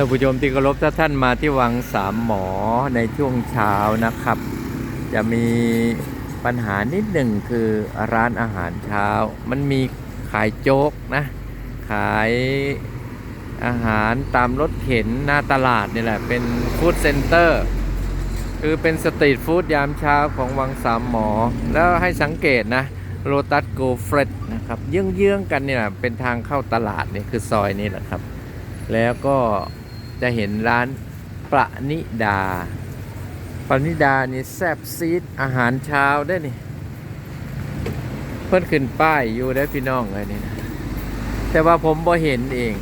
ท่านผู้ชมที่เคารพถ้าท่านมาที่วังสามหมอในช่วงเช้านะครับ จะมีปัญหานิดหนึ่งคือร้านอาหารเช้า มันมีขายโจ๊กนะ ขายอาหารตามรถเข็นหน้าตลาดนี่แหละ เป็นฟู้ดเซ็นเตอร์คือเป็นสตรีทฟู้ดยามเช้าของวังสามหมอ แล้วให้สังเกตนะโ o ตัสโกเฟรดนะครับเยื้องๆกันเนี่ยแหละเป็นทางเข้าตลาดนี่คือซอยนี้แหละครับ แล้วก็ จะเห็นร้านประนิดา ประนิดานี่แซบซีดอาหารเช้าได้นี่ เพิ่นขึ้นป้ายอยู่ได้อพี่น้องเลยนี่นะแต่ว่าผมบ่เห็นเอง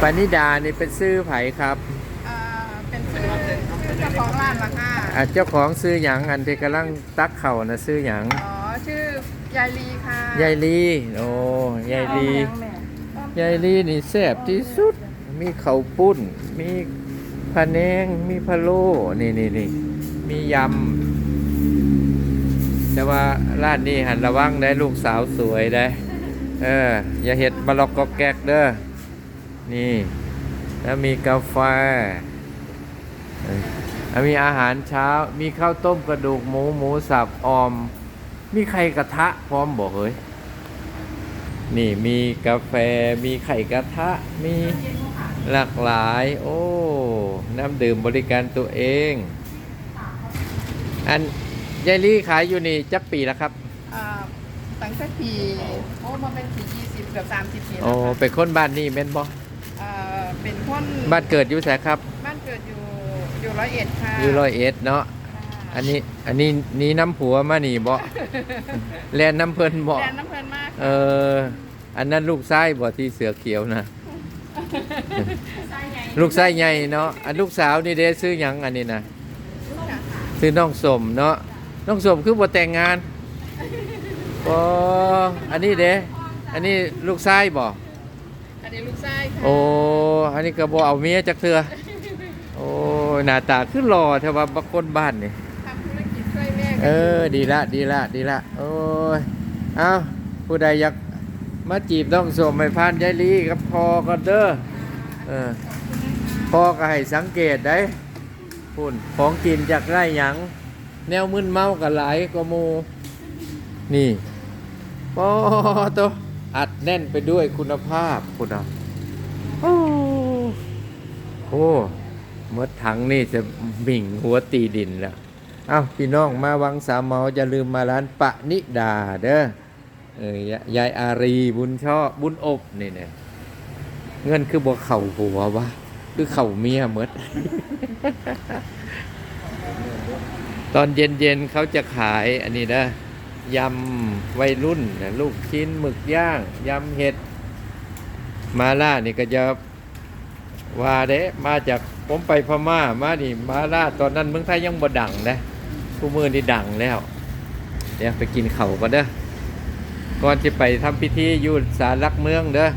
ปณิดานี่เป็นซื้อไผครับเอ่อเป็นชื่อชื่อเจ้าของร้านละค่ะอะเจ้าของซื้อหยังอันที่กำลังตักเข่านะซื้อหยังอ๋อชื่อยายลีค่ะยายลีโอ้ยายลียายลีนี่แซ่บที่สุด มีเขาปุ้น มีพะแนง มีพะโล้นี่นี่นี่มียำ แต่ว่าร้านนี้หันระวังได้ลูกสาวสวยได้ เออ อย่าเห็ดมาลอกกอกแกกเด้อ นี่ แล้วมีกาแฟแล้วมีอาหารเช้า มีข้าวต้มกระดูกหมูหมูสับออม มีไข่กระทะพร้อมบอกเฮ้ย นี่มีกาแฟ มีไข่กระทะ มี หลากหลาย โอ้ น้ำดื่มบริการตัวเอง อันยายลี่ขายอยู่นี่จักปีแล้วครับเอ่อตั้งแต่ปีโอ้มาเป็นปียี่สิบเกือบสามสิบปีแล้วโอ้ค่ะเป็นคนบ้านนี่แม่นบ่เอ่อเป็นคนบ้านเกิดอยู่แสครับ บ้านเกิดอยู่อยู่ร้อยเอ็ดค่ะอยู่ร้อยเอ็ดเนาะอันนี้อันนี้นี่น้ำผัวมานี่บ่แลนน้ำเพิ่นบ่แดนน้ำเพลินมากเออ อันนั้นลูกไส้บ่ที่เสือเขียวนะ ลูกไส้ใหญ่เนาะอันลูกสาวนี่เด้ซื้อหยังอันนี้นะซื้อน้องสมเนาะน้องสมคือบ่แต่งงานบ่อันนี้เด้อันนี้ลูกไส้บ่อันนี้ลูกไส้ค่ะโอ้อันนี้ก็บ่เอาเมียจักเทื่อโอ้หน้าตาคือหล่อแต่ว่าบักคนบ้านนี่ทำธุรกิจช่วยแม่เออ ดีละดีละดีละโอ้ยเอาผู้ใดอยาก มาจีบต้องส่งไปพานยายลีกับพอก็เด้อเออพอก็ให้สังเกตได้พุ่นของกินจากไร่หยังแนวมึนเมากับหลายกมูนี่ปอตัวอัดแน่นไปด้วยคุณภาพคุณอะโอ้โหเมื่อถังนี่จะบิ่งหัวตีดินแล้ว เอ้าพี่น้องมาวังสามเมาอย่าลืมมาร้านปะนิดาเด้อ เออยายายอารีบุญช่อบุญอบนี่เนี่ยเงินคือบ่เข่าหัววะคือเข่าเมียหมด ตอนเย็นๆเขาจะขายอันนี้นะยำวัยรุ่นนะลูกชิ้นหมึกย่างยำเห็ด มาล่านี่ก็จะว่าเด้มาจากผมไปพม่ามานี่มาล่าตอนนั้นเมืองไทยยังบ่ดังนะผู้มือนี่ดังแล้ว เดี๋ยวไปกินเข่าวก็เด้อ ก่อนจะไปทำพิธีอยู่ศาลหลักเมืองเด้อ